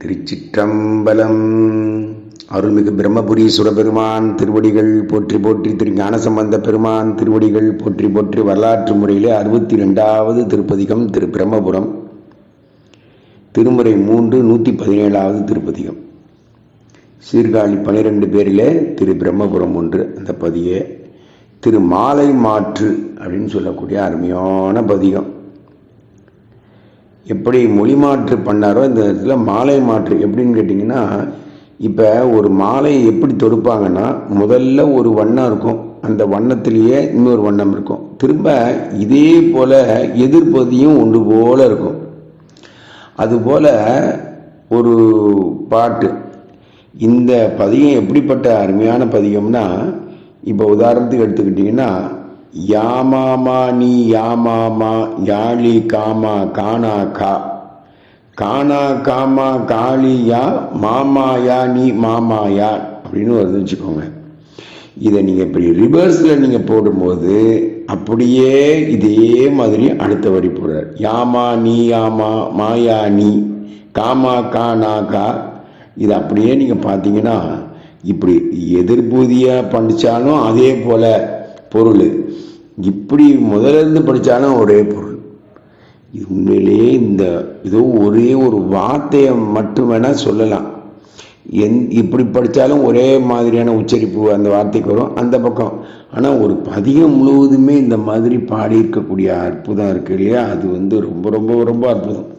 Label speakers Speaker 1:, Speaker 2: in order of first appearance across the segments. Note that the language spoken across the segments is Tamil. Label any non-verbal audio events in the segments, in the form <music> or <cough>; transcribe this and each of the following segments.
Speaker 1: திருச்சிற்றம்பலம். அருள்மிகு பிரம்மபுரி பெருமான் திருவடிகள் போற்றி போற்றி திரு ஞானசம்பந்த பெருமான் திருவடிகள் போற்றி போற்றி வரலாற்று முறையிலே அறுபத்தி ரெண்டாவது திருப்பதிகம் திரு பிரம்மபுரம். திருமுறை மூன்று நூற்றி பதினேழாவது திருப்பதிகம். சீர்காழி பனிரெண்டு பேரிலே திரு பிரம்மபுரம் ஒன்று அந்த பதியே. திரு மாலை மாற்று அப்படின்னு சொல்லக்கூடிய அருமையான பதிகம். எப்படி மொழி மாற்று பண்ணாரோ இந்த இடத்துல மாலை மாற்று எப்படின்னு கேட்டிங்கன்னா இப்போ ஒரு மாலை எப்படி தொடுப்பாங்கன்னா முதல்ல ஒரு வண்ணம் இருக்கும். அந்த வண்ணத்திலேயே இன்னொரு வண்ணம் இருக்கும். திரும்ப இதே போல் எதிர்ப்பதியும் ஒன்று போல இருக்கும். அதுபோல் ஒரு பாட்டு. இந்த பதியம் எப்படிப்பட்ட அருமையான பதியம்னா இப்போ உதாரணத்துக்கு எடுத்துக்கிட்டிங்கன்னா யாமாமா நீ யாமாமா யாழி காமா காணா கா. காணா காமா காளியா மாமாயா நீ மாமாயா அப்படின்னு வருது வச்சுக்கோங்க. இதை நீங்கள் இப்படி ரிவர்ஸில் நீங்கள் போடும்போது அப்படியே இதே மாதிரி அடுத்த வரி போடுறார் யாமா நீ யாமா மாயா நீ காமா கா நா கா. இது அப்படியே நீங்கள் பார்த்தீங்கன்னா இப்படி எதிர்பூதியாக பண்ணிச்சாலும் அதே போல் பொருள். இப்படி முதல்ல இருந்து படித்தாலும் ஒரே பொருள். இது உண்மையிலேயே இந்த ஏதோ ஒரே ஒரு வார்த்தையை மட்டும் வேணால் சொல்லலாம். எந் இப்படி படித்தாலும் ஒரே மாதிரியான உச்சரிப்பு அந்த வார்த்தைக்கு வரும் அந்த பக்கம். ஆனால் ஒரு பதிகம் முழுவதுமே இந்த மாதிரி பாடியிருக்கக்கூடிய அற்புதம் இருக்கு இல்லையா? அது வந்து ரொம்ப ரொம்ப ரொம்ப அற்புதம்.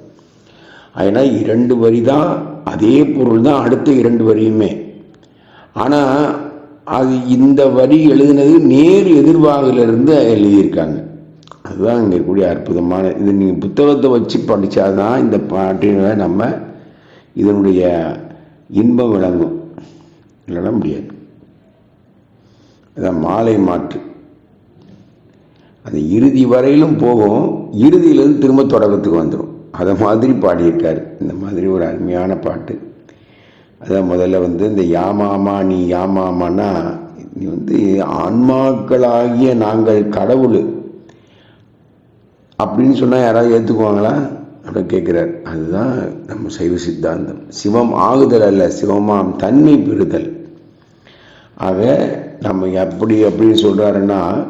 Speaker 1: அதனால் இரண்டு வரி தான் அதே பொருள் தான் அடுத்த இரண்டு வரியுமே. ஆனால் அது இந்த வரி எழுதினது நேர் எதிர்வாகிலிருந்து எழுதியிருக்காங்க. அதுதான் இங்கே இருக்கக்கூடிய அற்புதமான இது நீங்கள் புத்தகத்தை வச்சு படித்தாதான் இந்த பாட்டின நம்ம இதனுடைய இன்பம் விளங்கும். இல்லைன்னா முடியாது. அதான் மாலை மாற்று. அது இறுதி வரையிலும் போகும் இறுதியிலேருந்து திரும்ப தொடக்கத்துக்கு வந்துடும் அதை மாதிரி பாடியிருக்காரு. இந்த மாதிரி ஒரு அருமையான பாட்டு. அதான் முதல்ல வந்து இந்த யாமாமா நீ யாமாமானா நீ வந்து ஆன்மாக்களாகிய நாங்கள் கடவுள். அப்படின்னு சொன்னால் யாராவது ஏற்றுக்குவாங்களா அப்படின்னு கேட்குறார். அதுதான் நம்ம சைவ சித்தாந்தம். சிவம் ஆகுதல் அல்ல சிவமாம் தன்மை பெறுதல். ஆக நம்ம எப்படி அப்படின்னு சொல்கிறாருன்னா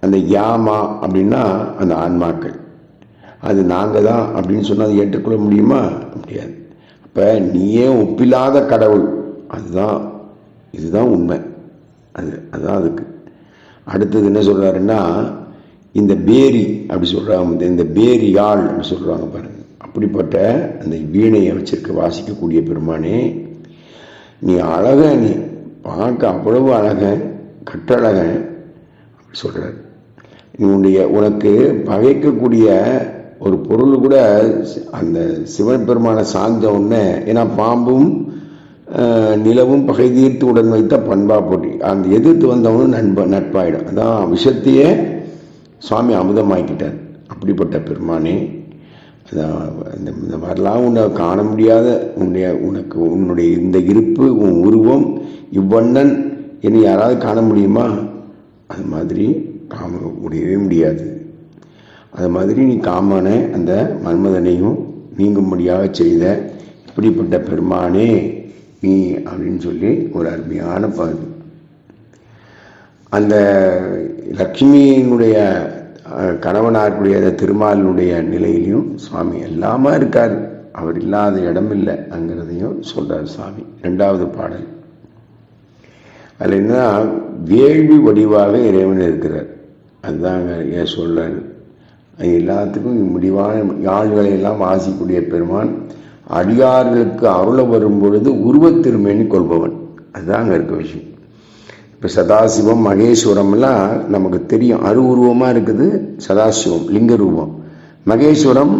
Speaker 1: அந்த யாமா அப்படின்னா அந்த ஆன்மாக்கள். அது நாங்கள் தான் அப்படின்னு சொன்னால் அதை ஏற்றுக்கொள்ள முடியுமா? முடியாது. இப்போ நீயே ஒப்பில்லாத கடவுள். அதுதான் இதுதான் உண்மை. அது அதுதான் அதுக்கு. அடுத்தது என்ன சொல்கிறாருன்னா இந்த பேரி அப்படி சொல்கிறாங்க இந்த பேரி ஆள் அப்படி சொல்கிறாங்க பாருங்க. அப்படிப்பட்ட அந்த வீணையை வச்சிருக்க வாசிக்கக்கூடிய பெருமானே நீ அழக நீ பார்க்க அவ்வளவு அழகன் கட்டழகன் அப்படி சொல்கிறார் நீ உன்னுடைய உனக்கு பகைக்கக்கூடிய ஒரு பொருள் கூட அந்த சிவன் பெருமானை சார்ந்த உடனே ஏன்னா பாம்பும் நிலவும் பகை தீர்த்து உடன் வைத்த பண்பா போட்டி. அந்த எதிர்த்து வந்தவனும் நண்ப நட்பாயிடும். அதான் விஷத்தையே சுவாமி அமுதமாக்கிட்டார். அப்படிப்பட்ட பெருமானே இந்த இந்த மாதிரிலாம் உன்னை காண முடியாத உன்னுடைய உனக்கு உன்னுடைய இந்த இருப்பு உன் உருவம் இவ்வண்ணன் என்னை யாராவது காண முடியுமா? அது மாதிரி காம முடியவே முடியாது. அது மாதிரி நீ காமனை அந்த மன்மதனையும் நீங்கும்படியாக செய்த இப்படிப்பட்ட பெருமானே நீ அப்படின்னு சொல்லி ஒரு அருமையான பகுதி அந்த லக்ஷ்மியினுடைய கணவனாருடைய திருமாலினுடைய நிலையிலையும் சுவாமி எல்லாமே இருக்கார். அவர் இல்லாத இடம் இல்லை அங்கிறதையும் சொல்கிறார் சுவாமி ரெண்டாவது பாடல். அதில் என்ன வேள்வி வடிவாக இறைவன் இருக்கிறார். அதுதாங்க ஏன் சொல்கிறார் எல்லாத்துக்கும் முடிவான யாழ்களை எல்லாம் வாசிக்கூடிய பெருமான் அடியார்களுக்கு அருள வரும் பொழுது உருவத்திருமேன்னு கொள்பவன். அதுதான் அங்கே இருக்க விஷயம். இப்போ சதாசிவம் மகேஸ்வரம்லாம் நமக்கு தெரியும். அரு உருவமாக இருக்குது சதாசிவம் லிங்க ரூபம். மகேஸ்வரம்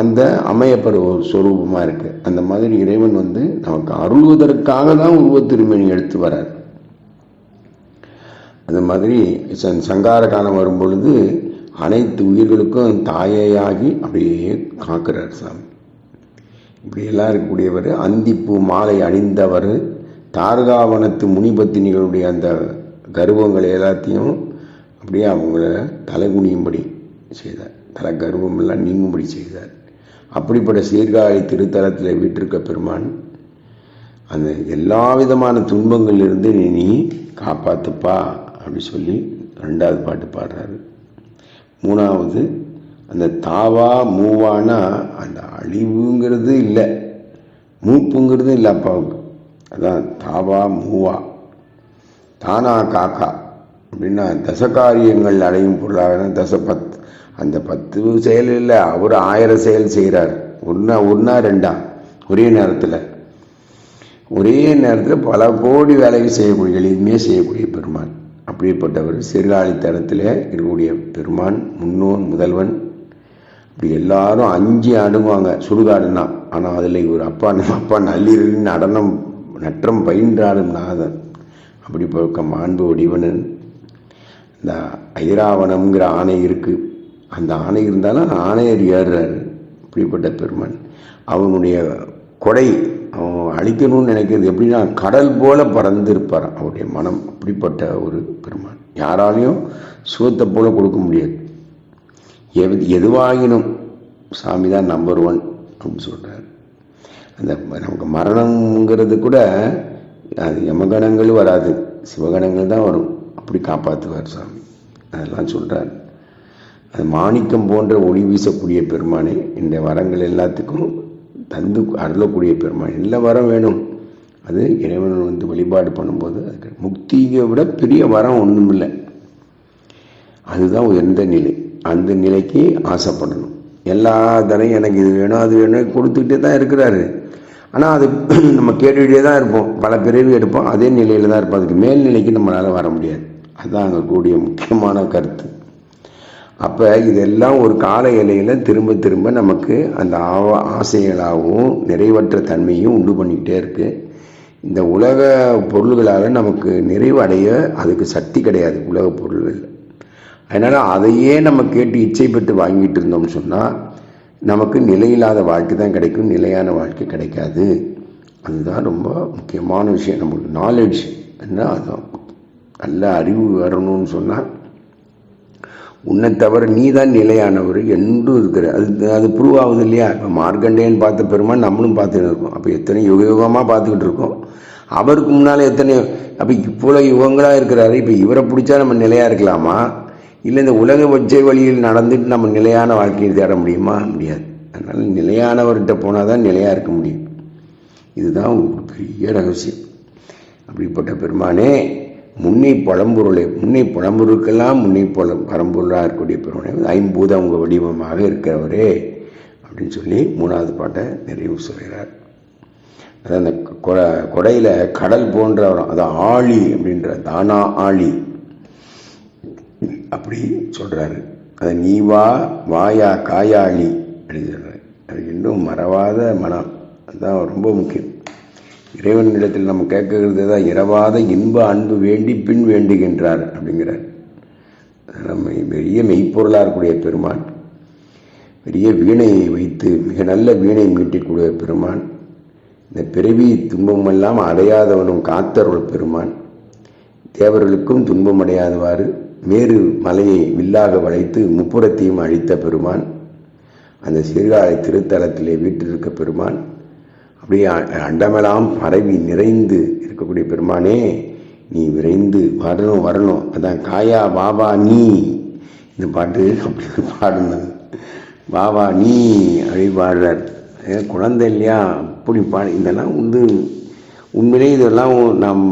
Speaker 1: அந்த அமையப்பருவ ஸ்வரூபமாக இருக்குது அந்த மாதிரி இறைவன் வந்து நமக்கு அருள்வதற்காக தான் உருவத்திருமேனி எடுத்து வரார். அது மாதிரி சங்கார காலம் வரும் பொழுது அனைத்து உயிர்களுக்கும் தாயையாகி அப்படியே காக்கிறார் சாமி. இப்படியெல்லாம் இருக்கக்கூடியவர் அந்திப்பூ மாலை அணிந்தவர் தாரகாவனத்து முனிபத்தினிகளுடைய அந்த கர்வங்களை எல்லாத்தையும் அப்படியே அவங்கள தலைகுனியும்படி செய்தார். தலை கர்வமெல்லாம் நீங்கும்படி செய்தார். அப்படிப்பட்ட சீர்காழி திருத்தலத்தில் வீட்டிருக்க பெருமான் அந்த எல்லா விதமான துன்பங்களிலிருந்து நீ நீ காப்பாத்துப்பா அப்படி சொல்லி ரெண்டாவது பாட்டு பாடுறாரு. மூணாவது அந்த தாவா மூவானா அந்த அழிவுங்கிறது இல்லை. மூப்புங்கிறது இல்லை அப்பாவுக்கு. அதான் தாவா மூவா. தானா காக்கா. அப்படின்னா தசகாரியங்கள் அடையும் பொருளாக தான் தச பத் அந்த பத்து செயல் இல்லை. அவர் ஆயிரம் செயல் செய்கிறார் ஒன்றா ஒன்றா ரெண்டா. ஒரே நேரத்தில். ஒரே நேரத்தில் பல கோடி வேலைகள் செய்யக்கூடிய எளிமையாக செய்யக்கூடிய பெருமாள் அப்படிப்பட்டவர் சீர்காழி தரத்தில் இருக்கக்கூடிய பெருமான் முன்னோன் முதல்வன். இப்படி எல்லாரும் அஞ்சு அணுகுவாங்க. சுடுகாடுனா ஆனால் அதில் ஒரு அப்பா நம்ம அப்பா நள்ளிரலின் நடனம் நற்றம் பயின்றாடும் நாதன். அப்படி பார்க்க மாண்பு வடிவனன். இந்த ஐராவணம்ங்கிற ஆணை இருக்குது அந்த ஆணை இருந்தாலும் ஆணையர் ஏறுறாரு. இப்படிப்பட்ட பெருமான். அவனுடைய கொடை அவன் அழிக்கணும்னு நினைக்கிறது எப்படின்னா கடல் போல பறந்துருப்பார் அவருடைய மனம். அப்படிப்பட்ட ஒரு பெருமான். யாராலையும் சுகத்தை போல கொடுக்க முடியாது. எது எதுவாகினும் சாமி தான் நம்பர் ஒன் அப்படின்னு சொல்கிறார் அந்த நமக்கு மரணம்ங்கிறது கூட அது யமகணங்கள் வராது. சிவகணங்கள் தான் வரும். அப்படி காப்பாற்றுவார் சாமி. அதெல்லாம் சொல்கிறார் அது மாணிக்கம் போன்ற ஒளி வீசக்கூடிய பெருமானே இந்த வரங்கள் எல்லாத்துக்கும் தந்து அருளக்கூடிய பெருமாள். என்ன வரம் வேணும். அது இறைவன் வந்து வழிபாடு பண்ணும்போது அதுக்கு முக்தியை விட பெரிய வரம் ஒன்றும் இல்லை அதுதான் உயர்ந்த நிலை. அந்த நிலைக்கு ஆசைப்படணும். எல்லா தரையும் எனக்கு இது வேணும் அது வேணும் கொடுத்துக்கிட்டே தான் இருக்கிறாரு. ஆனால் அது <clears throat> நம்ம கேட்டுக்கிட்டே தான் இருப்போம். பல பிறவி எடுப்போம். அதே நிலையில் தான் இருப்போம். அதுக்கு மேல்நிலைக்கு நம்மளால் வர முடியாது. அதுதான் அங்கே கூடிய முக்கியமான கருத்து. அப்போ இதெல்லாம் ஒரு கால இலையில் திரும்ப திரும்ப நமக்கு அந்த ஆவ ஆசைகளாகவும் நிறைவற்ற தன்மையும் உண்டு பண்ணிக்கிட்டே இருக்குது இந்த உலக பொருள்களால் நமக்கு நிறைவடைய அதுக்கு சக்தி கிடையாது உலக பொருள்கள். அதனால் அதையே நம்ம கேட்டு இச்சை பெற்று வாங்கிட்டு இருந்தோம்னு சொன்னால் நமக்கு நிலையில்லாத வாழ்க்கை தான் கிடைக்கும் நிலையான வாழ்க்கை கிடைக்காது. அதுதான் ரொம்ப முக்கியமான விஷயம். நம்மளுக்கு நாலேஜ் என்ன அதுதான் நல்ல அறிவு வரணும்னு சொன்னால் உன்னை தவிர நீ தான் நிலையானவர் என்றும் இருக்கிற அது அது ப்ரூவ் ஆகுது இல்லையா? இப்போ மார்க்கண்டேன்னு பார்த்த பெருமான் நம்மளும் பார்த்துட்டு இருக்கோம். அப்போ எத்தனை யுக யுகமாக பார்த்துக்கிட்டு இருக்கோம். அவருக்கு முன்னால் எத்தனை அப்போ இவ்வளோ யுகங்களாக இருக்கிறாரு. இப்போ இவரை பிடிச்சா நம்ம நிலையாக இருக்கலாமா? இல்லை இந்த உலக வச்சை வழியில் நடந்துட்டு நம்ம நிலையான வாழ்க்கையை தேட முடியுமா? முடியாது. அதனால் நிலையானவர்கிட்ட போனால் தான் நிலையாக இருக்க முடியும். இதுதான் ஒரு பெரிய ரகசியம். அப்படிப்பட்ட பெருமானே முன்னை பழம்பொருளை முன்னை பழம்பொருளுக்கெல்லாம் முன்னை பழ பரம்பொருளாக இருக்கக்கூடிய பெருமனை ஐம்பூத அவங்க வடிவமாக இருக்கிறவரே அப்படின்னு சொல்லி மூணாவது பாட்டை நிறைவு சொல்கிறார். அதான் அந்த கொடை கொடையில் கடல் போன்ற அது ஆழி அப்படின்ற தானா ஆழி அப்படி சொல்கிறாரு அதை நீ வா வாயா காயாளி அப்படின்னு சொல்கிறார் அது இன்னும் மறவாத மனம். அதுதான் ரொம்ப முக்கியம். இறைவனிடத்தில் நம்ம கேட்கறது தான் இரவாத இன்ப அன்பு வேண்டி பின் வேண்டுகின்றார் அப்படிங்கிறார். நம்ம பெரிய மெய்ப்பொருளாக இருக்கக்கூடிய பெருமான் பெரிய வீணையை வைத்து மிக நல்ல வீணை மீட்டிக்கூடிய பெருமான் இந்த பிறவி துன்பமெல்லாம் அடையாதவனும் காத்தருள் பெருமான் தேவர்களுக்கும் துன்பம் அடையாதவாறு மேரு மலையை வில்லாக வளைத்து முப்புறத்தையும் அழித்த பெருமான் அந்த சீர்காழி திருத்தலத்திலே வீட்டிருக்க பெருமான் அப்படியே அண்டமெல்லாம் பரவி நிறைந்து இருக்கக்கூடிய பெருமானே நீ விரைந்து வரணும் வரணும். அதான் காயா பாபா நீ. இந்த பாட்டு அப்படி பாடுனது பாபா நீ அப்படி பாடுறார் குழந்தை இல்லையா? அப்படி பாடு. இதெல்லாம் வந்து உண்மையிலே இதெல்லாம் நாம்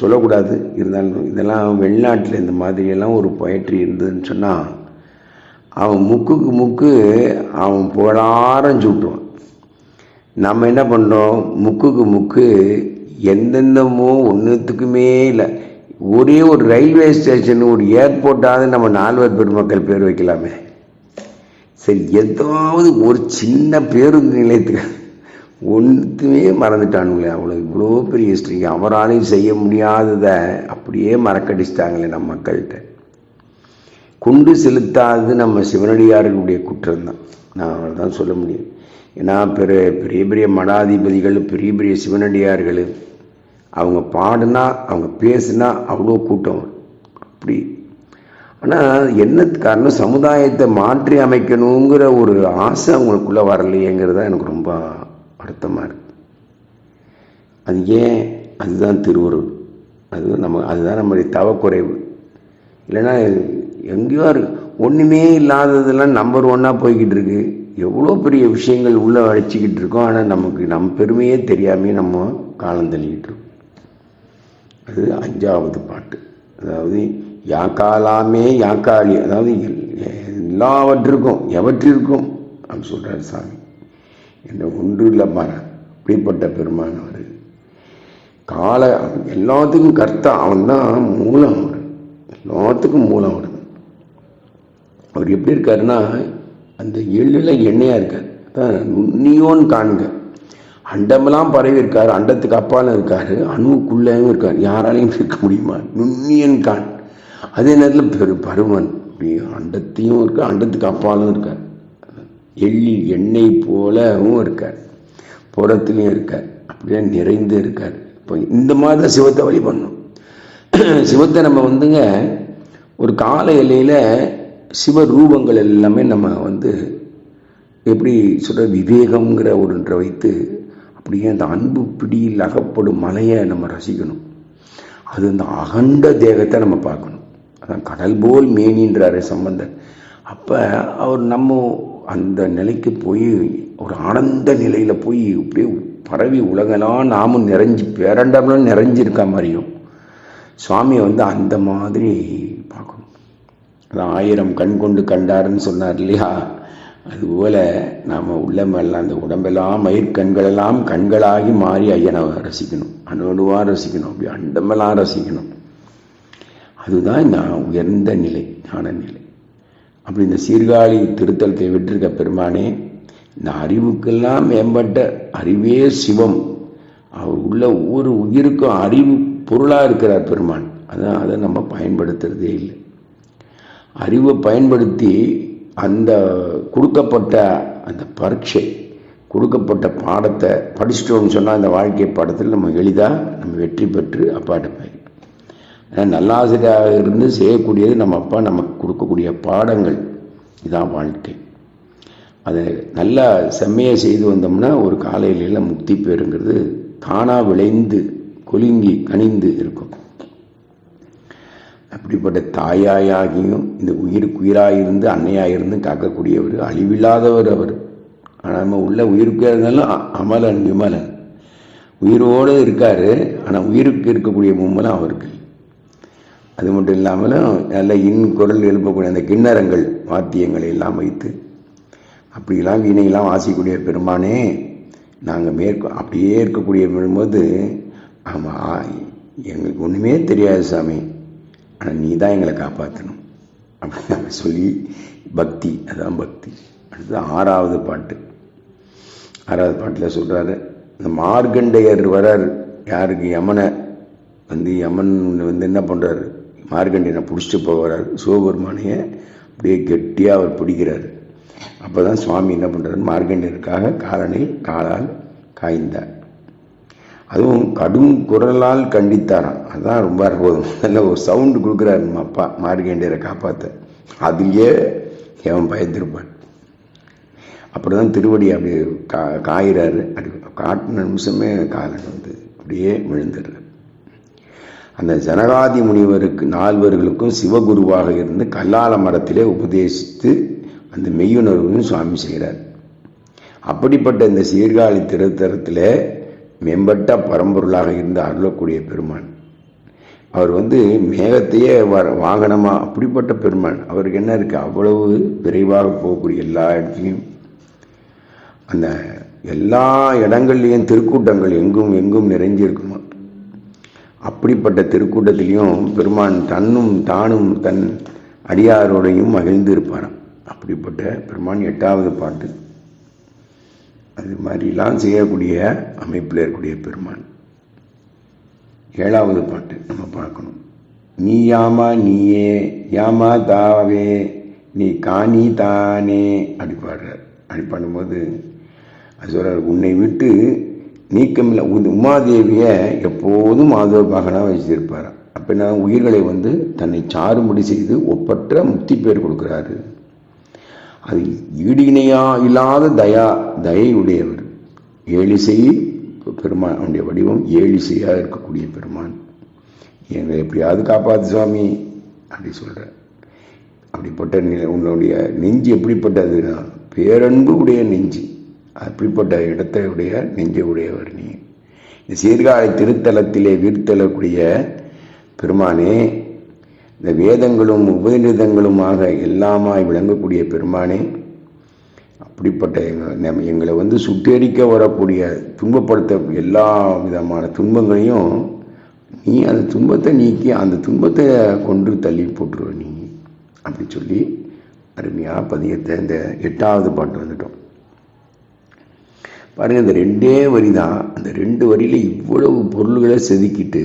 Speaker 1: சொல்லக்கூடாது. இருந்தாலும் இதெல்லாம் வெளிநாட்டில் இந்த மாதிரியெல்லாம் ஒரு பொயட்ரி இருந்ததுன்னு சொன்னால் அவன் முக்குக்கு முக்கு அவன் புகழாரம் சுட்டுவான். நம்ம என்ன பண்ணுறோம் முக்குக்கு முக்கு எந்தெந்தமோ ஒன்றுத்துக்குமே இல்லை. ஒரே ஒரு ரயில்வே ஸ்டேஷன் ஒரு ஏர்போர்ட்டாவது நம்ம நால்வர் பெருமக்கள் பேர் வைக்கலாமே. சரி ஏதாவது ஒரு சின்ன பேருந்து நிலையத்துக்கு ஒன்றுத்துமே மறந்துட்டானுங்களே. அவ்வளோ இவ்வளோ பெரிய ஹிஸ்ட்ரி அவராலையும் செய்ய முடியாததை அப்படியே மறக்கடிச்சிட்டாங்களே நம்ம மக்கள்கிட்ட. கொண்டு செலுத்தாதது நம்ம சிவனடியார்களுடைய குற்றம் தான். நான் அவ்வளோதான் சொல்ல முடியும். ஏன்னா பெரிய பெரிய பெரிய மடாதிபதிகள் பெரிய பெரிய சிவனடியார்கள் அவங்க பாடுனா அவங்க பேசுனா அவ்வளோ கூட்டம். அப்படி. ஆனால் என்ன காரணம்? சமுதாயத்தை மாற்றி அமைக்கணுங்கிற ஒரு ஆசை அவங்களுக்குள்ளே வரலையேங்கிறது தான் எனக்கு ரொம்ப வருத்தமாக இருக்குது அது ஏன்? அதுதான் திருவருள் அது நம்ம அதுதான் நம்முடைய தவக்குறைவு. இல்லைன்னா எங்கேயோ இருக்கு ஒன்றுமே இல்லாததெல்லாம் நம்பர் ஒன்னாக போய்கிட்டு இருக்குது எவ்வளோ பெரிய விஷயங்கள் உள்ளே அழைச்சிக்கிட்டு இருக்கோம் ஆனால் நமக்கு நம்ம பெருமையே தெரியாமே நம்ம காலம் தள்ளிக்கிட்டு இருக்கோம். அது அஞ்சாவது பாட்டு. அதாவது யாக்காலாமே யாக்காளி அதாவது எல்லாவற்றிற்கும் எவற்றிற்கும் அப்படின்னு சொல்கிறார் சாமி. என்ற ஒன்று இல்லை பாரு அப்படிப்பட்ட பெருமான் அவர் கால எல்லாத்துக்கும் கர்த்தா அவன் தான் மூலம் அவர் எல்லாத்துக்கும் மூலம் அவர் அவர் எப்படி இருக்காருன்னா அந்த எள்ளில் எண்ணெயாக இருக்கார் அதான் நுண்ணியோன் காண்க. அண்டமெல்லாம் பரவி இருக்கார் அண்டத்துக்கு அப்பாலும் இருக்கார் அணுவுக்குள்ளேயும் இருக்கார். யாராலையும் இருக்க முடியுமா? நுண்ணியன் கான் அதே நேரத்தில் பெரு பருமன். அண்டத்தையும் இருக்கார் அண்டத்துக்கு அப்பாலும் இருக்கார் எள்ளி எண்ணெய் போலவும் இருக்கார் புறத்துலையும் இருக்கார் அப்படியே நிறைந்து இருக்கார் இப்போ இந்த மாதிரி தான் சிவத்தை வழி பண்ணும் சிவத்தை நம்ம வந்துங்க ஒரு கால எல்லையில் சிவ ரூபங்கள் எல்லாமே நம்ம வந்து எப்படி சொல்கிற விவேகம்ங்கிற ஒன்றை வைத்து அப்படியே அந்த அன்பு பிடியில் அகப்படும் மலையை நம்ம ரசிக்கணும். அது அந்த அகண்ட தேகத்தை நம்ம பார்க்கணும். அதான் கடல் போல் மேனின்றாரு சம்பந்தர் அப்போ அவர் நம்ம அந்த நிலைக்கு போய் ஒரு ஆனந்த நிலையில் போய் அப்படியே பரவி உலகெல்லாம் நாமும் நிறைஞ்சு பேரண்டம்லாம் நிறைஞ்சிருக்க மாதிரியும் சுவாமியை வந்து அந்த மாதிரி பார்க்கணும். அதான் ஆயிரம் கண் கொண்டு கண்டாருன்னு சொன்னார் இல்லையா? அதுபோல் நாம் உள்ளமெல்லாம் அந்த உடம்பெல்லாம் மயிர்கண்களெல்லாம் கண்களாகி மாறி ஐயனை ரசிக்கணும். அணுவணுவாக ரசிக்கணும். அப்படி அண்டமெல்லாம் ரசிக்கணும். அதுதான் நான் உயர்ந்த நிலை ஞான நிலை. அப்படி இந்த சீர்காழி திருத்தலத்தை விட்டிருக்க பெருமானே இந்த அறிவுக்கெல்லாம் மேம்பட்ட அறிவே சிவம். அவர் உள்ள ஒவ்வொரு உயிருக்கும் அறிவு பொருளாக இருக்கிறார் பெருமான். அதான் அதை நம்ம பயன்படுத்துறதே இல்லை. அறிவை பயன்படுத்தி அந்த கொடுக்கப்பட்ட அந்த பரீட்சை கொடுக்கப்பட்ட பாடத்தை படிச்சிட்டோம்னு சொன்னால் அந்த வாழ்க்கை பாடத்தில் நம்ம எளிதாக நம்ம வெற்றி பெற்று அப்பாட்ட போய் நல்லாசிரியராக இருந்து செய்யக்கூடியது நம்ம அப்பா நமக்கு கொடுக்கக்கூடிய பாடங்கள். இதான் வாழ்க்கை. அதை நல்லா செம்மையாக செய்து வந்தோம்னா ஒரு காலையில முக்தி பெறுங்கிறது தானாக விளைந்து கொலுங்கி கனிந்து இருக்கும். அப்படிப்பட்ட தாயாயாகியும் இந்த உயிருக்கு உயிராக இருந்து அன்னையாக இருந்து காக்கக்கூடியவர் அழிவில்லாதவர் அவர். ஆனால் நம்ம உள்ள உயிருக்கு இருந்தாலும் அமலன் விமலன். உயிரோடு இருக்கார் ஆனால் உயிருக்கு இருக்கக்கூடிய மும்மலம் அவருக்கு. அது மட்டும் இல்லாமலும் நல்ல இன் குரல் எழுப்பக்கூடிய அந்த கிண்ணறங்கள் வாத்தியங்களை எல்லாம் வைத்து அப்படிலாம் வீணையெல்லாம் வாசிக்கக்கூடிய பெருமானே நாங்கள் மேற்கொ அப்படியே இருக்கக்கூடிய போது ஆமாம் எங்களுக்கு ஒன்றுமே தெரியாது சாமி. ஆனால் நீ தான் எங்களை காப்பாற்றணும் அப்படின்னு சொல்லி பக்தி அதான் பக்தி. அடுத்து ஆறாவது பாட்டு. ஆறாவது பாட்டில் சொல்கிறாரு இந்த மார்கண்டையர் வரார். யாருக்கு? யமனை. வந்து யமன் வந்து என்ன பண்ணுறாரு மார்கண்டியனை பிடிச்சிட்டு போகிறார் சிவபெருமானையை அப்படியே கெட்டியாக அவர் பிடிக்கிறார். அப்போ தான் சுவாமி என்ன பண்ணுறாரு மார்கண்டியருக்காக காலனை காலால் காய்ந்தார். அதுவும் கடும் குரலால் கண்டித்தாராம். அதான் ரொம்ப அற்புதம். நல்ல ஒரு சவுண்டு கொடுக்குறாரு நம்ம அப்பா மார்கேண்டியரை காப்பாற்ற அதுலேயே எவன் பயந்திருப்பான்? அப்படிதான் திருவடி அப்படி கா காயிறாரு. அப்படி காட்டின நிமிஷமே காலன் வந்து அப்படியே விழுந்துடுறாரு. அந்த ஜனகாதி முனிவருக்கு நால்வர்களுக்கும் சிவகுருவாக இருந்து கல்லால மரத்திலே உபதேசித்து அந்த மெய்யுணர்வுன்னு சுவாமி செய்கிறார். அப்படிப்பட்ட இந்த சீர்காழி திருத்தரத்தில் மேம்பட்ட பரம்பொருளாக இருந்து அருளக்கூடிய பெருமான். அவர் வந்து மேகத்தையே வர வாகனமா அப்படிப்பட்ட பெருமான். அவருக்கு என்ன இருக்குது அவ்வளவு விரைவாக போகக்கூடிய எல்லா இடத்துலையும் அந்த எல்லா இடங்கள்லையும் திருக்கூட்டங்கள் எங்கும் எங்கும் நிறைஞ்சிருக்குமா? அப்படிப்பட்ட திருக்கூட்டத்திலையும் பெருமான் தன்னும் தானும் தன் அடியாரோடையும் மகிழ்ந்து இருப்பாராம் அப்படிப்பட்ட பெருமான் எட்டாவது பாட்டு. அது மாதிரிலாம் செய்யக்கூடிய அமைப்பில் இருக்கக்கூடிய பெருமான் ஏழாவது பாட்டு நம்ம பார்க்கணும். நீ யாமா நீயே யாமா தாவே நீ காணி தானே அப்படி பாடுறார். அப்படி பண்ணும்போது அது சொல்கிறார் உன்னை விட்டு நீக்கமில்லை உமாதேவியை எப்போதும் மாதவ பாகனாக வச்சிருப்பார் அப்படின்னா உயிர்களை வந்து தன்னை சாறுபடி செய்து ஒப்பற்ற முக்தி பேர் கொடுக்குறாரு. அது ஈடு இணையா இல்லாத தயா தயை உடையவர் ஏழிசை பெருமான் அவனுடைய வடிவம் ஏழிசையாக இருக்கக்கூடிய பெருமான். எங்களை எப்படியாவது காப்பாத்து சுவாமி அப்படி சொல்கிற அப்படிப்பட்ட நிலை உன்னுடைய நெஞ்சு எப்படிப்பட்டதுன்னா பேரன்பு உடைய நெஞ்சு. அப்படிப்பட்ட இடத்தை உடைய உடையவர் நீ. இந்த சீர்காழி திருத்தலத்திலே வீர்த்தலக்கூடிய பெருமானே இந்த வேதங்களும் உபநிதங்களுமாக எல்லாமாய் விளங்கக்கூடிய பெருமானே அப்படிப்பட்ட எங்க- நம்ம- எங்களை வந்து சுட்டெரிக்க வரக்கூடிய துன்பப்படுத்த எல்லா விதமான துன்பங்களையும் நீ அந்த துன்பத்தை நீக்கி அந்த துன்பத்தை கொண்டு தள்ளி போட்டுருவ நீ அப்படி சொல்லி அருமையாக பதியத்தை இந்த எட்டாவது பாட்டு வந்துட்டோம். பாருங்க இந்த ரெண்டே வரி தான் அந்த ரெண்டு வரியில் இவ்வளவு பொருள்களை செதுக்கிட்டு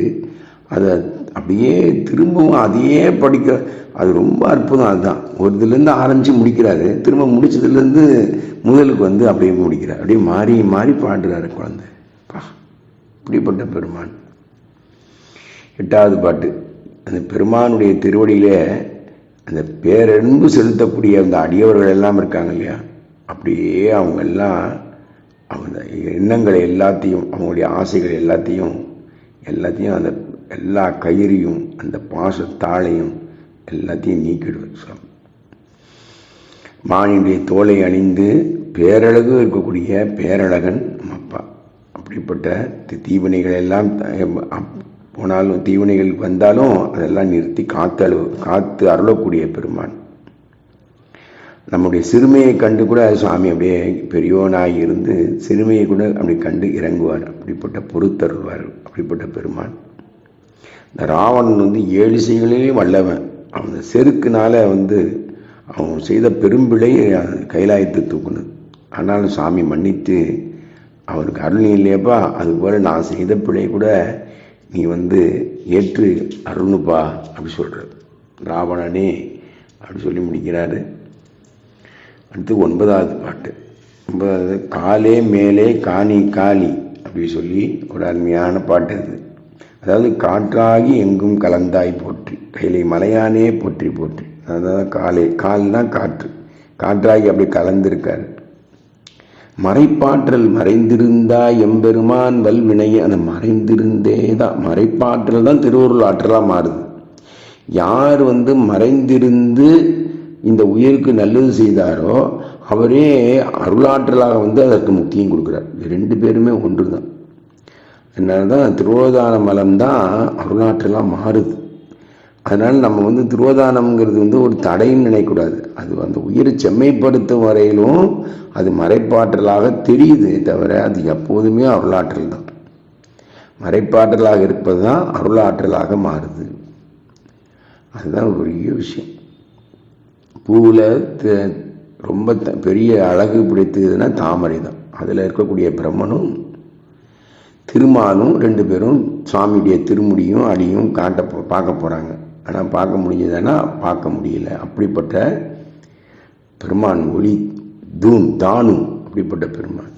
Speaker 1: அதை அப்படியே திரும்பவும் அதையே படிக்க அது ரொம்ப அற்புதம் அதுதான். ஒரு இதுலேருந்து ஆரம்பித்து முடிக்கிறாரு. திரும்ப முடிச்சதுலேருந்து முதலுக்கு வந்து அப்படியே முடிக்கிறார். அப்படியே மாறி மாறி பாடுறாரு குழந்தை. பா இப்படிப்பட்ட பெருமான். எட்டாவது பாட்டு. அந்த பெருமானுடைய திருவடியிலே அந்த பேரன்பு செலுத்தக்கூடிய அந்த அடியவர்கள் எல்லாம் இருக்காங்க இல்லையா? அப்படியே அவங்க எல்லாம் அவங்க எண்ணங்களை எல்லாத்தையும் அவங்களுடைய ஆசைகள் எல்லாத்தையும் எல்லாத்தையும் அந்த எல்லா கயிறையும் அந்த பாசத்தாளையும் எல்லாத்தையும் நீக்கிடுவார் சுவாமி. மானியுடைய தோலை அணிந்து பேரழகு இருக்கக்கூடிய பேரழகன் நம்ம அப்பா. அப்படிப்பட்ட தீவினைகள் எல்லாம் போனாலும் தீவினைகள் வந்தாலும் அதெல்லாம் நிறுத்தி காத்தழு காத்து அருளக்கூடிய பெருமான். நம்முடைய சிறுமையை கண்டு கூட சுவாமி அப்படியே பெரியவனாக இருந்து சிறுமையை கூட அப்படி கண்டு இறங்குவார். அப்படிப்பட்ட பொறுத்தருள்வார். அப்படிப்பட்ட பெருமான். இந்த ராவணன் வந்து ஏழு செய்களையும் வல்லவன். அவன் செருக்குனால வந்து அவன் செய்த பெரும்பிழை கைலாயத்தை தூக்குனது. ஆனாலும் சாமி மன்னித்து அவருக்கு அருள் இல்லையப்பா அதுபோல் நான் செய்த பிழை கூட நீ வந்து ஏற்று அருணுப்பா அப்படி சொல்கிற ராவணனே அப்படி சொல்லி முடிக்கிறாரு. அடுத்து ஒன்பதாவது பாட்டு. ஒன்பதாவது காலே மேலே காணி காளி அப்படி சொல்லி ஒரு அருமையான பாட்டு இது அதாவது காற்றாகி எங்கும் கலந்தாய் போற்றி. கைலை மலையானே போற்றி போற்றி. அதாவது காலை கால்னா காற்று. காற்றாகி அப்படி கலந்திருக்காரு. மறைப்பாற்றல் மறைந்திருந்தா எம்பெருமான் வல்வினை அந்த மறைந்திருந்தே தான் மறைப்பாற்றல் தான் திருவருள் ஆற்றலாக மாறுது. யார் வந்து மறைந்திருந்து இந்த உயிருக்கு நல்லது செய்தாரோ அவரே அருளாற்றலாக வந்து அதற்கு முக்கியம் கொடுக்குறார். ரெண்டு பேருமே ஒன்று தான் அதனால தான் திருவோதான மலம் தான் அருளாற்றலாக மாறுது. அதனால் நம்ம வந்து துருவதானம்ங்கிறது வந்து ஒரு தடைன்னு நினைக்கூடாது அது அந்த உயிரை செம்மைப்படுத்தும் வரையிலும் அது மறைப்பாற்றலாக தெரியுது தவிர அது எப்போதுமே அருளாற்றல் தான் மறைப்பாற்றலாக இருப்பது தான் அருளாற்றலாக மாறுது. அதுதான் ஒரு பெரிய விஷயம். பூவில் த- ரொம்ப பெரிய அழகு பிடித்ததுன்னா தாமரை தான் அதில் இருக்கக்கூடிய பிரம்மனும் திருமாலும் ரெண்டு பேரும் சுவாமியுடைய திருமுடியும் அடியும் காட்ட போ பார்க்க போகிறாங்க ஆனால் பார்க்க முடிஞ்சதுன்னா பார்க்க முடியல. அப்படிப்பட்ட பெருமான் ஒளி தூண் தானு அப்படிப்பட்ட பெருமான்.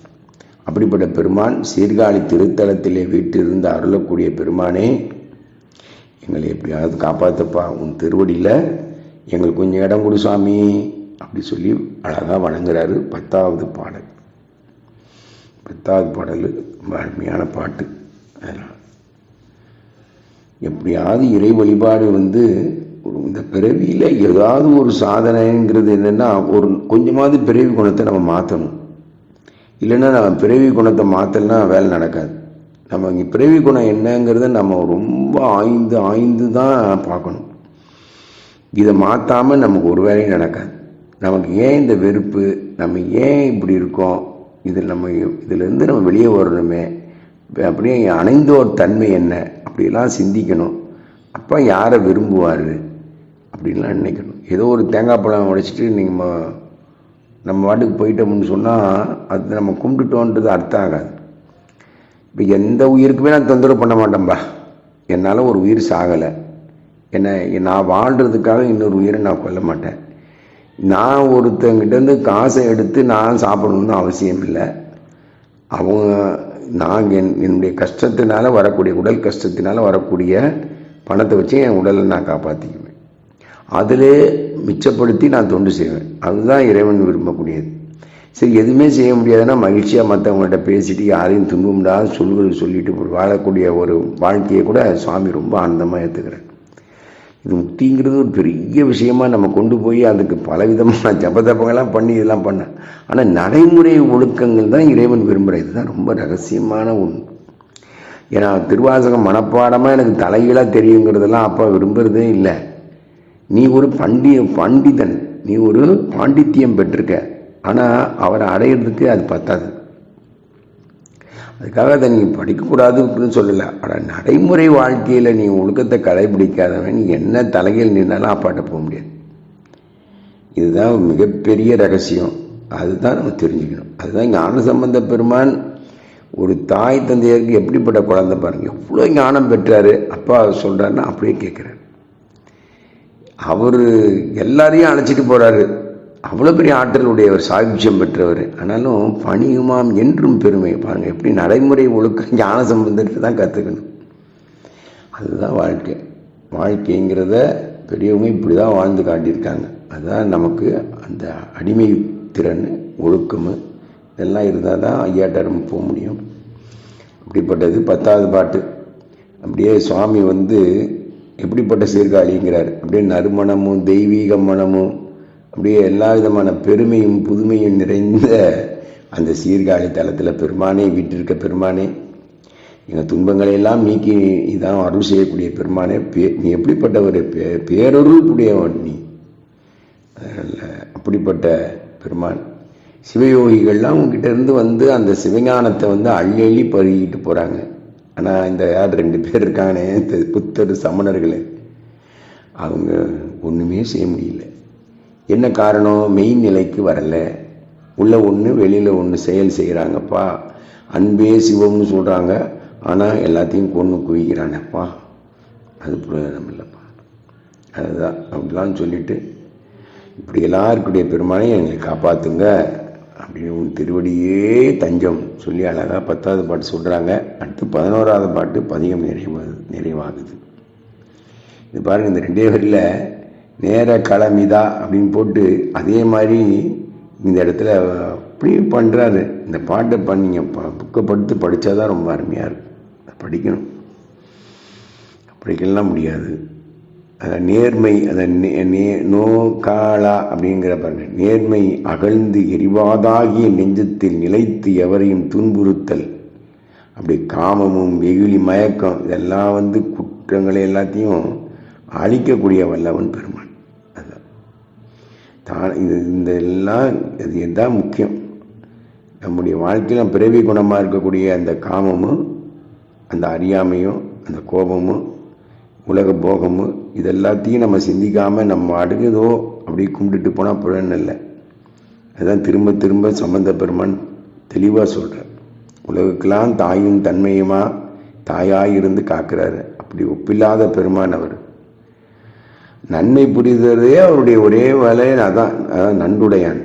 Speaker 1: அப்படிப்பட்ட பெருமான் சீர்காழி திருத்தலத்திலே வீட்டிலிருந்து அருளக்கூடிய பெருமானே எங்களை எப்படியாவது காப்பாற்றப்பா உன் திருவடியில் எங்களுக்கு கொஞ்சம் இடம் கொடு சாமி அப்படி சொல்லி அழகாக வணங்குறாரு பத்தாவது பாடல். பத்தாவது பாடல் ரொம்ப அருமையான பாட்டு. அதெல்லாம் எப்படியாவது இறை வழிபாடு வந்து இந்த பிறவியில் ஏதாவது ஒரு சாதனைங்கிறது என்னென்னா ஒரு கொஞ்சமாவது பிறவி குணத்தை நம்ம மாற்றணும் இல்லைன்னா நம்ம பிறவி குணத்தை மாற்றலைன்னா வேலை நடக்காது. நம்ம இங்கே பிறவி குணம் என்னங்கிறத நம்ம ரொம்ப ஆய்ந்து ஆய்ந்து தான் பார்க்கணும். இதை மாற்றாமல் நமக்கு ஒரு வேலையும் நடக்காது. நமக்கு ஏன் இந்த வெறுப்பு? நம்ம ஏன் இப்படி இருக்கோம்? இதில் நம்ம இதிலேருந்து நம்ம வெளியே வரணுமே. அப்படியே அணைந்தோர் தன்மை என்ன? அப்படிலாம் சிந்திக்கணும். அப்போ யாரை விரும்புவார்? அப்படின்லாம் நினைக்கணும். ஏதோ ஒரு தேங்காய் பழம் உடைச்சிட்டு நீங்கள் நம்ம வாட்டுக்கு போயிட்டோம்னு சொன்னால் அது நம்ம கும்பிட்டுட்டோன்றது அர்த்தம் ஆகாது. இப்போ எந்த உயிருக்குமே நான் தொந்தரவு பண்ண மாட்டேன்பா. என்னால் ஒரு உயிர் சாகலை. என்னை நான் வாழ்கிறதுக்காக இன்னொரு உயிரை நான் கொல்ல மாட்டேன். நான் ஒருத்தங்கிட்டேருந்து காசை எடுத்து நான் சாப்பிடணும்னு அவசியம் இல்லை அவங்க நான் என் என்னுடைய கஷ்டத்தினால வரக்கூடிய உடல் கஷ்டத்தினால வரக்கூடிய பணத்தை வச்சு என் உடலை நான் காப்பாற்றிக்குவேன் அதிலே மிச்சப்படுத்தி நான் தொண்டு செய்வேன். அதுதான் இறைவன் விரும்பக்கூடியது. சரி எதுவுமே செய்ய முடியாதுன்னா மகிழ்ச்சியாக மற்றவங்கள்ட்ட பேசிட்டு யாரையும் துன்பமிடாத சொல்வது சொல்லிட்டு வாழக்கூடிய ஒரு வாழ்க்கையை கூட சுவாமி ரொம்ப ஆனந்தமாக ஏற்றுக்கிறேன் இது முக்திங்கிறது ஒரு பெரிய விஷயமா நம்ம கொண்டு போய் அதுக்கு பலவிதமான <laughs> ஜபதபங்கள்லாம் பண்ணி இதெல்லாம் பண்ண. ஆனால் நடைமுறை ஒழுக்கங்கள் தான் இறைவன் விரும்புகிற இதுதான் ரொம்ப ரகசியமான ஒன்று. ஏன்னா திருவாசகம் மனப்பாடமாக எனக்கு தலைகீழாக தெரியுங்கிறதெல்லாம் அப்பா விரும்புகிறதே இல்லை. நீ ஒரு பண்டி பண்டிதன். நீ ஒரு பாண்டித்தியம் பெற்றிருக்க. ஆனால் அவரை அடையிறதுக்கு அது பத்தாது. அதுக்காக அதை நீ அப்படின்னு சொல்லலை. ஆனால் நடைமுறை வாழ்க்கையில் நீ ஒழுக்கத்தை கடைபிடிக்காதவன் நீ என்ன தலைகள் நின்னாலும் அப்பாட்ட போக முடியாது. இதுதான் மிகப்பெரிய ரகசியம். அதுதான் நம்ம தெரிஞ்சுக்கணும். அதுதான் ஞான சம்பந்த பெருமான் ஒரு தாய் தந்தையருக்கு எப்படிப்பட்ட குழந்தை பாருங்க. எவ்வளோ ஞானம் பெற்றாரு. அப்பா சொல்கிறாருன்னா அப்படியே கேட்குறாரு. அவர் எல்லாரையும் அழைச்சிட்டு போகிறாரு அவ்வளோ பெரிய ஆற்றலுடையவர் உடையவர் பெற்றவர். ஆனாலும் பணியுமாம் என்றும் பெருமை. பாருங்கள் எப்படி நடைமுறை ஒழுக்க ஞான சம்பந்தத்தை தான் கற்றுக்கணும் அதுதான் வாழ்க்கை. வாழ்க்கைங்கிறத பெரியவங்க இப்படி தான் வாழ்ந்து காட்டியிருக்காங்க. அதுதான் நமக்கு அந்த அடிமை திறன் ஒழுக்கம் இதெல்லாம் இருந்தால் தான் ஐயாட்ட போக முடியும். அப்படிப்பட்டது பத்தாவது பாட்டு. அப்படியே சுவாமி வந்து எப்படிப்பட்ட சீர்காழிங்கிறார். அப்படியே நறுமணமும் தெய்வீக மனமும் அப்படியே எல்லா விதமான பெருமையும் புதுமையும் நிறைந்த அந்த சீர்காழி தளத்தில் பெருமானே வீட்டிருக்க பெருமானே எங்கள் துன்பங்களை எல்லாம் நீக்கி இதான் அருள் செய்யக்கூடிய பெருமானே பே நீ எப்படிப்பட்டவர் பே பேரொருள் புடையவன் நீ. அப்படிப்பட்ட பெருமான். சிவயோகிகள்லாம் உங்ககிட்ட இருந்து வந்து அந்த சிவஞானத்தை வந்து அள்ளி அள்ளி பருகிட்டு போகிறாங்க ஆனால் இந்த யார் ரெண்டு பேர் இருக்காங்க இந்த புத்தர் சமணர்கள் அவங்க ஒன்றுமே செய்ய முடியல. என்ன காரணம்? மெயின் நிலைக்கு வரல. உள்ள ஒன்று வெளியில் ஒன்று செயல் செய்கிறாங்கப்பா அன்பே சிவம்னு சொல்கிறாங்க ஆனால் எல்லாத்தையும் கொன்று குவிக்கிறானப்பா. அது பிரயோஜனம் இல்லைப்பா. அதுதான். அப்படிலாம் சொல்லிட்டு இப்படி இருக்கக்கூடிய பெருமானை எங்களை காப்பாற்றுங்க அப்படின்னு உன் திருவடியே தஞ்சம் சொல்லி அழகாக பத்தாவது பாட்டு சொல்கிறாங்க அடுத்து பதினோராவது பாட்டு பதிகம் நிறைவாது நிறைவாகுது. இது பாருங்கள் இந்த ரெண்டே வரியில் நேர களமிதா அப்படின்னு போட்டு அதே மாதிரி இந்த இடத்துல அப்படி பண்ணுறாரு இந்த பாட்டை பண்ணிங்க புக்கை படுத்து படித்தா தான் ரொம்ப அருமையாக இருக்கும். அதை படிக்கணும். படிக்கலாம் முடியாது. அதை நேர்மை அதை நே நோ காலா அப்படிங்கிற பாருங்க நேர்மை அகழ்ந்து எரிவாதாகிய நெஞ்சத்தில் நிலைத்து எவரையும் துன்புறுத்தல். அப்படி காமமும் வெகுளி மயக்கம் இதெல்லாம் வந்து குற்றங்களை எல்லாத்தையும் அழிக்கக்கூடிய வல்லவன் பெருமான். இது இந்த எல்லாம் இது இதுதான் முக்கியம். நம்முடைய வாழ்க்கையில் பிறவி குணமாக இருக்கக்கூடிய அந்த காமமும் அந்த அறியாமையும் அந்த கோபமும் உலக போகமும் இது எல்லாத்தையும் நம்ம சிந்திக்காமல் நம்ம அடுக்குதோ அப்படி கும்பிட்டுட்டு போனால் புழன் இல்லை அதுதான் திரும்ப திரும்ப சம்பந்த பெருமான் தெளிவாக சொல்கிறார் உலகுக்கெல்லாம் தாயும் தன்மையுமா தாயாக இருந்து காக்கிறாரு. அப்படி ஒப்பில்லாத பெருமான் அவர். நன்மை புரிதலே அவருடைய ஒரே வேலை அதான் அதான் நன்றுடையான்.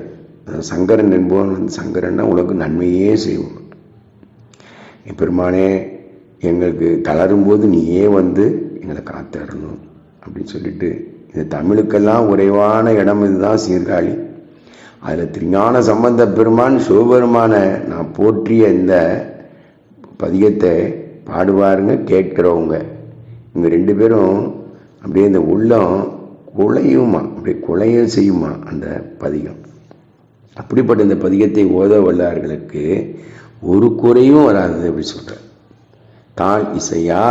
Speaker 1: சங்கரன் என்பவன் சங்கரன்னா உனக்கு நன்மையே செய்வோம் பெருமானே எங்களுக்கு தளரும்போது நீயே வந்து எங்களை காத்தரணும் அப்படின்னு சொல்லிட்டு இந்த தமிழுக்கெல்லாம் உறைவான இடம் இதுதான் சீர்காழி. அதில் திருஞான சம்பந்த பெருமான் சிவபெருமானை நான் போற்றிய இந்த பதிகத்தை பாடுவாருங்க கேட்குறவங்க. இவங்க ரெண்டு பேரும் அப்படியே இந்த உள்ளம் குலையுமா அப்படியே குலைய செய்யுமா அந்த பதிகம். அப்படிப்பட்ட இந்த பதிகத்தை ஓத வல்லார்களுக்கு ஒரு குறையும் வராது அப்படி சொல்கிறார் தாழ் இசையா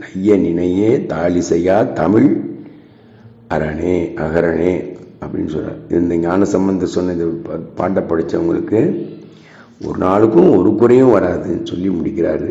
Speaker 1: நைய நினையே தாளிசையா தமிழ் அரணே அகரணே அப்படின்னு சொல்கிறார் இந்த ஞான சம்பந்த சொன்ன இந்த பாட்டை படித்தவங்களுக்கு ஒரு நாளுக்கும் ஒரு குறையும் வராதுன்னு சொல்லி முடிக்கிறாரு.